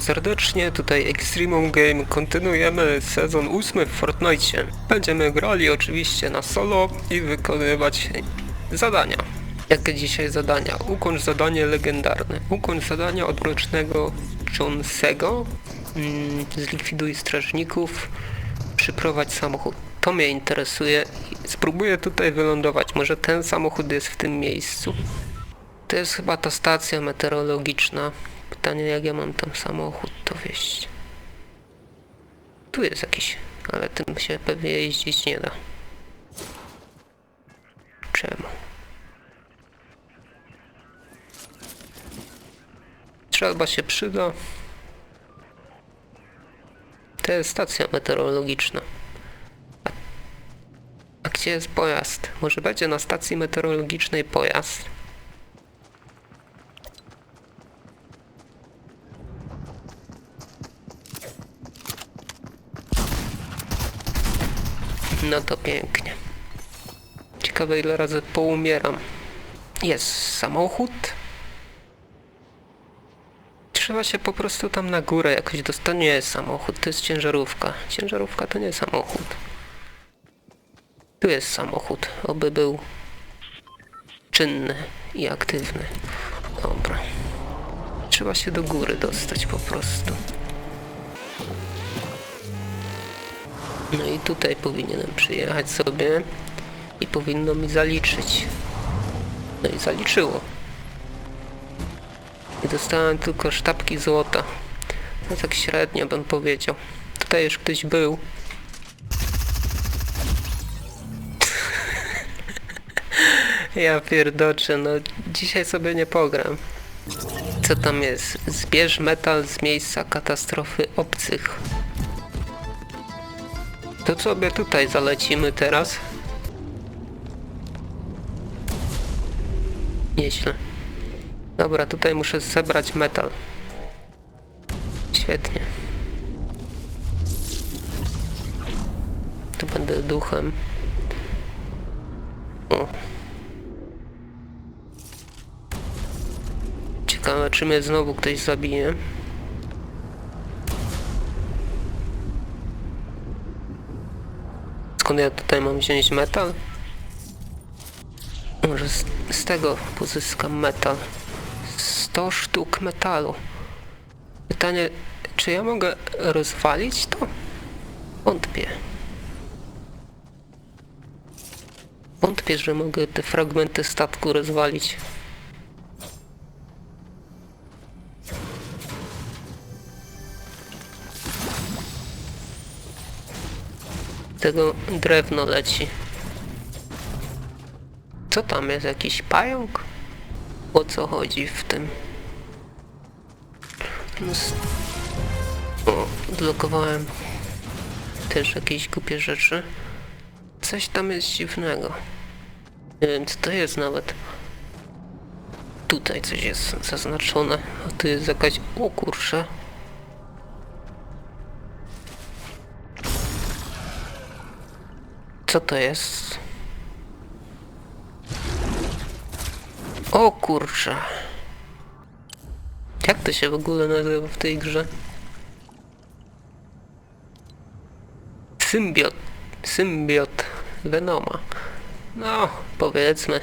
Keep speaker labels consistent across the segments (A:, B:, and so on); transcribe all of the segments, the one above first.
A: Serdecznie, tutaj Extremum Game. Kontynuujemy sezon ósmy w Fortnite. Będziemy grali oczywiście na solo i wykonywać zadania. Jakie dzisiaj zadania? Ukończ zadanie legendarne. Ukończ zadania odrocznego Johnsego. Mm, zlikwiduj strażników. Przyprowadź samochód. To mnie interesuje. Spróbuję tutaj wylądować. Może ten samochód jest w tym miejscu. To jest chyba ta stacja meteorologiczna. Pytanie, jak ja mam tam samochód to wieść. Tu jest jakiś, ale tym się pewnie jeździć nie da. Czemu? Strzelba się przyda. To jest stacja meteorologiczna. A gdzie jest pojazd? Może będzie na stacji meteorologicznej pojazd? No to pięknie. Ciekawe ile razy poumieram. Jest samochód. Trzeba się po prostu tam na górę jakoś dostać. Nie jest samochód, to jest ciężarówka. Ciężarówka to nie samochód. Tu jest samochód, oby był czynny i aktywny. Dobra. Trzeba się do góry dostać po prostu. No i tutaj powinienem przyjechać sobie i powinno mi zaliczyć. No i zaliczyło. I dostałem tylko sztabki złota. No tak średnio bym powiedział. Tutaj już ktoś był. ja pierdoczę, no dzisiaj sobie nie pogram. Co tam jest? Zbierz metal z miejsca katastrofy obcych. To sobie tutaj zalecimy teraz. Nieźle. Dobra, tutaj muszę zebrać metal. Świetnie. Tu będę duchem. O. Ciekawe, czy mnie znowu ktoś zabije. Skąd ja tutaj mam wziąć metal? Może z, z tego pozyskam metal. 100 sztuk metalu. Pytanie, czy ja mogę rozwalić to? Wątpię. Wątpię, że mogę te fragmenty statku rozwalić. Tego drewno leci. Co tam jest? Jakiś pająk? O co chodzi w tym? No O, odblokowałem też jakieś głupie rzeczy. Coś tam jest dziwnego. Nie wiem co to jest nawet. Tutaj coś jest zaznaczone. A tu jest jakaś... O kurczę. Co to jest? O kurczę. Jak to się w ogóle nazywa w tej grze? Symbiot. Symbiot Venoma. No, powiedzmy.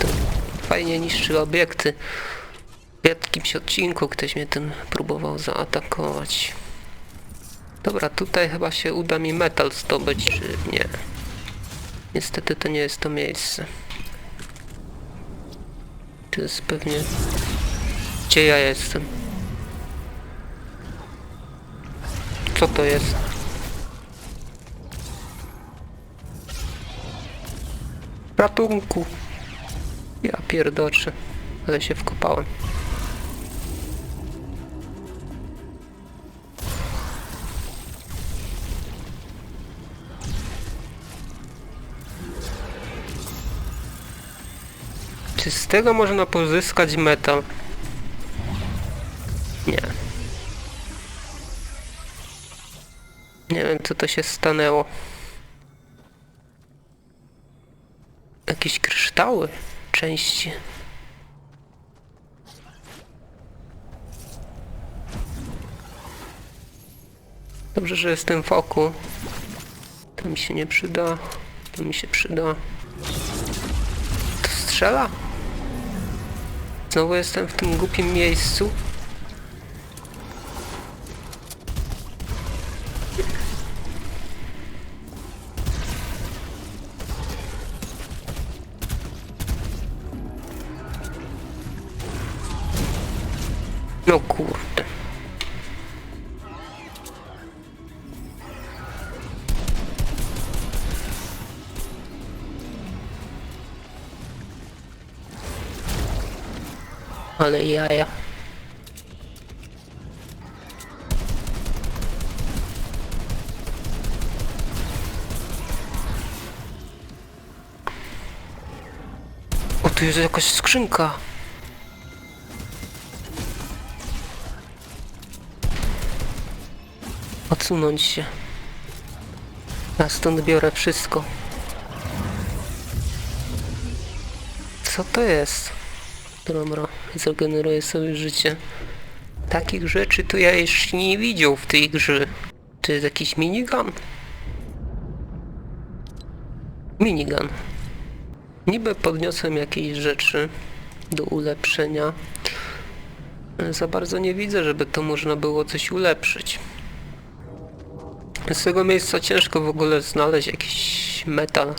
A: To fajnie niszczy obiekty. W jakimś odcinku ktoś mnie tym próbował zaatakować. Dobra, tutaj chyba się uda mi metal zdobyć, czy nie. Niestety to nie jest to miejsce. To jest pewnie... Gdzie ja jestem? Co to jest? Ratunku! Ja pierdoczę, ale się wkopałem. Czy z tego można pozyskać metal? Nie. Nie wiem co to się stanęło. Jakieś kryształy? Części. Dobrze, że jestem w oku. To mi się nie przyda. To mi się przyda. To strzela? Znowu jestem w tym głupim miejscu. No kurde. Ale jaja. O, tu jest jakaś skrzynka. Odsunąć się. Ja stąd biorę wszystko. Co to jest? Dobra, zregeneruję sobie życie. Takich rzeczy to ja jeszcze nie widział w tej grze. To jest jakiś minigun? Minigun. Niby podniosłem jakieś rzeczy do ulepszenia. Za bardzo nie widzę, żeby to można było coś ulepszyć. Z tego miejsca ciężko w ogóle znaleźć jakiś metal.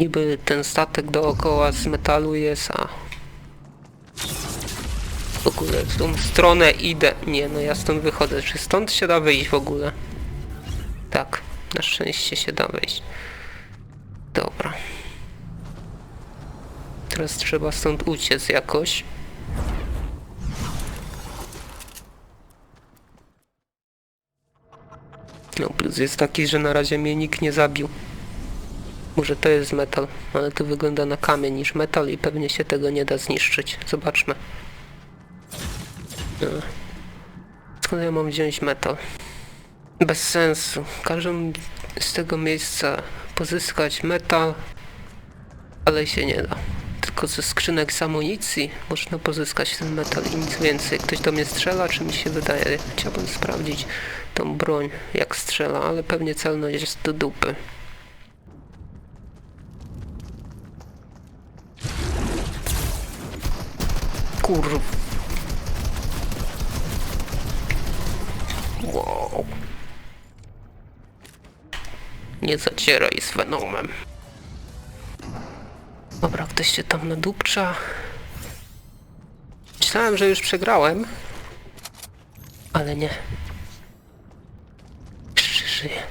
A: Niby ten statek dookoła z metalu jest, a ogóle w tą stronę idę. Nie, no ja stąd wychodzę. Czy stąd się da wyjść w ogóle? Tak, na szczęście się da wyjść. Dobra. Teraz trzeba stąd uciec jakoś. No plus jest taki, że na razie mnie nikt nie zabił. Może to jest metal, ale to wygląda na kamień niż metal i pewnie się tego nie da zniszczyć. Zobaczmy. Skąd ja mam wziąć metal? Bez sensu. Każę z tego miejsca pozyskać metal, ale się nie da. Tylko ze skrzynek z amunicji można pozyskać ten metal i nic więcej. Ktoś do mnie strzela, czy mi się wydaje? Chciałbym sprawdzić tą broń, jak strzela, ale pewnie celność jest do dupy. Kurw. Nie zacieraj z Venomem. Dobra, ktoś się tam nadupcza. Myślałem, że już przegrałem. Ale nie. Żyję.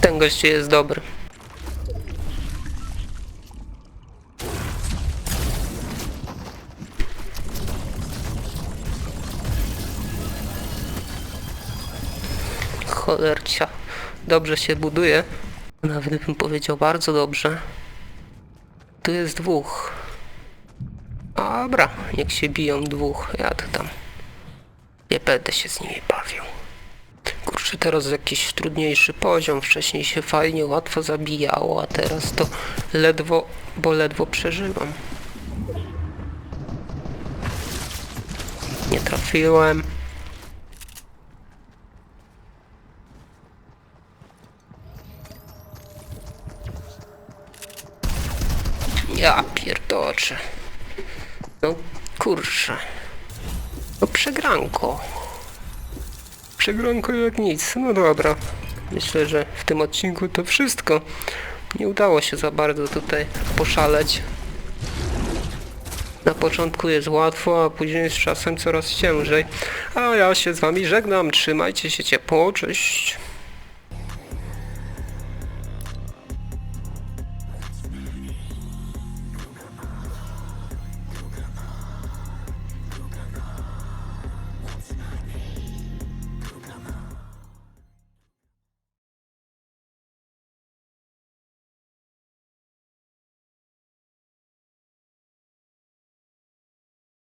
A: Ten gościu jest dobry. Cholercia. Dobrze się buduje. Nawet bym powiedział bardzo dobrze. Tu jest dwóch. Dobra, niech się biją dwóch. Ja to tam. Nie będę się z nimi bawił. Kurczę, teraz jakiś trudniejszy poziom. Wcześniej się fajnie, łatwo zabijało, a teraz to ledwo, bo ledwo przeżyłem. Nie trafiłem. Ja pierdoczę. No kurczę. No przegranko. Przegranko jak nic. No dobra. Myślę, że w tym odcinku to wszystko. Nie udało się za bardzo tutaj poszaleć. Na początku jest łatwo, a później z czasem coraz ciężej. A ja się z wami żegnam. Trzymajcie się ciepło. Cześć.